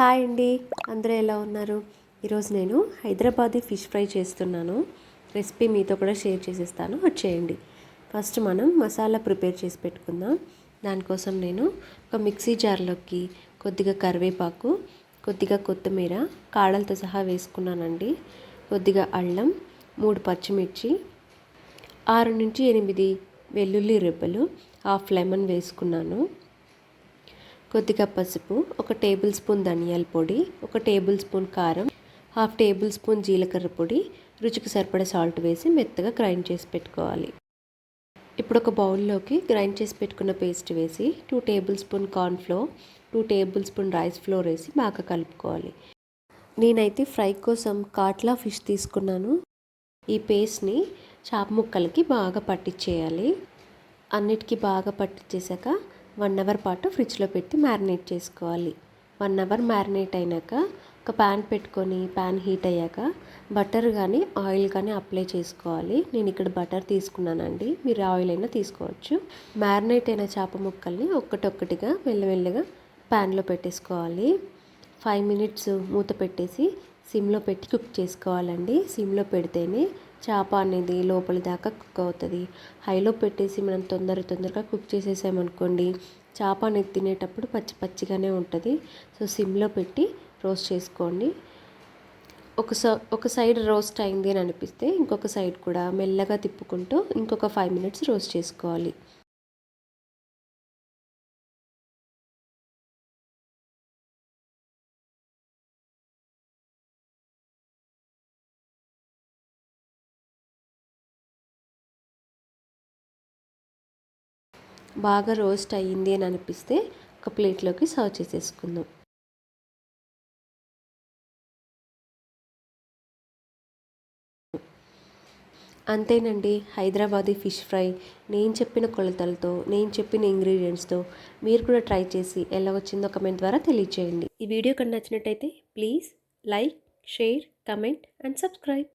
Hi అండి. అందరూ ఎలా ఉన్నారు? ఈరోజు నేను హైదరాబాదీ ఫిష్ ఫ్రై చేస్తున్నాను. రెసిపీ మీతో కూడా షేర్ చేసేస్తాను. వచ్చేయండి ఫస్ట్ మనం మసాలా ప్రిపేర్ చేసి పెట్టుకుందాం. దానికోసం నేను ఒక మిక్సీ జార్లోకి కొద్దిగా కరివేపాకు కొద్దిగా కొత్తిమీర కాడలతో సహా వేసుకున్నానండి. కొద్దిగా అల్లం మూడు పచ్చిమిర్చి ఆరు నుంచి ఎనిమిది వెల్లుల్లి రెబ్బలు హాఫ్ లెమన్ వేసుకున్నాను. కొద్దిగా పసుపు ఒక టేబుల్ స్పూన్ ధనియాల పొడి ఒక టేబుల్ స్పూన్ కారం హాఫ్ టేబుల్ స్పూన్ జీలకర్ర పొడి రుచికి సరిపడే సాల్ట్ వేసి మెత్తగా గ్రైండ్ చేసి పెట్టుకోవాలి. ఇప్పుడు ఒక బౌల్లోకి గ్రైండ్ చేసి పెట్టుకున్న పేస్ట్ వేసి two table spoon corn flour two table spoon rice flour వేసి బాగా కలుపుకోవాలి. నేనైతే ఫ్రై కోసం కాట్లా ఫిష్ తీసుకున్నాను. ఈ పేస్ట్ని చాప ముక్కలకి బాగా పట్టించేయాలి అన్నిటికీ బాగా పట్టించేసాక వన్ అవర్ పాటు ఫ్రిడ్జ్లో పెట్టి మ్యారినేట్ చేసుకోవాలి. వన్ అవర్ మ్యారినేట్ అయినాక ఒక ప్యాన్ పెట్టుకొని ప్యాన్ హీట్ అయ్యాక బటర్ కానీ ఆయిల్ కానీ అప్లై చేసుకోవాలి. నేను ఇక్కడ బటర్ తీసుకున్నానండి. మీరు ఆయిల్ అయినా తీసుకోవచ్చు. మ్యారినేట్ అయిన చేప ముక్కల్ని ఒక్కటొక్కటిగా మెల్లమెల్లగా ప్యాన్లో పెట్టేసుకోవాలి. ఫైవ్ మినిట్స్ మూత పెట్టేసి సిమ్లో పెట్టి కుక్ చేసుకోవాలండి. సిమ్లో పెడితేనే చేప అనేది లోపలి దాకా కుక్ అవుతుంది. హైలో పెట్టేసి మనం తొందర తొందరగా కుక్ చేసేసామనుకోండి చేప అనేది తినేటప్పుడు పచ్చి పచ్చిగానే ఉంటుంది. సో సిమ్లో పెట్టి రోస్ట్ చేసుకోండి. ఒక ఒక సైడ్ రోస్ట్ అయింది అని అనిపిస్తే ఇంకొక సైడ్ కూడా మెల్లగా తిప్పుకుంటూ ఇంకొక ఫైవ్ మినిట్స్ రోస్ట్ చేసుకోవాలి. బాగా రోస్ట్ అయ్యింది అని అనిపిస్తే ఒక ప్లేట్లోకి సర్వ్ చేసేసుకుందాం. అంతేనండి హైదరాబాదీ ఫిష్ ఫ్రై. నేను చెప్పిన కొలతలతో నేను చెప్పిన ఇంగ్రీడియంట్స్తో మీరు కూడా ట్రై చేసి ఎలా వచ్చిందో కమెంట్ ద్వారా తెలియచేయండి. ఈ వీడియో కన్నా నచ్చినట్టయితే please like share comment and subscribe.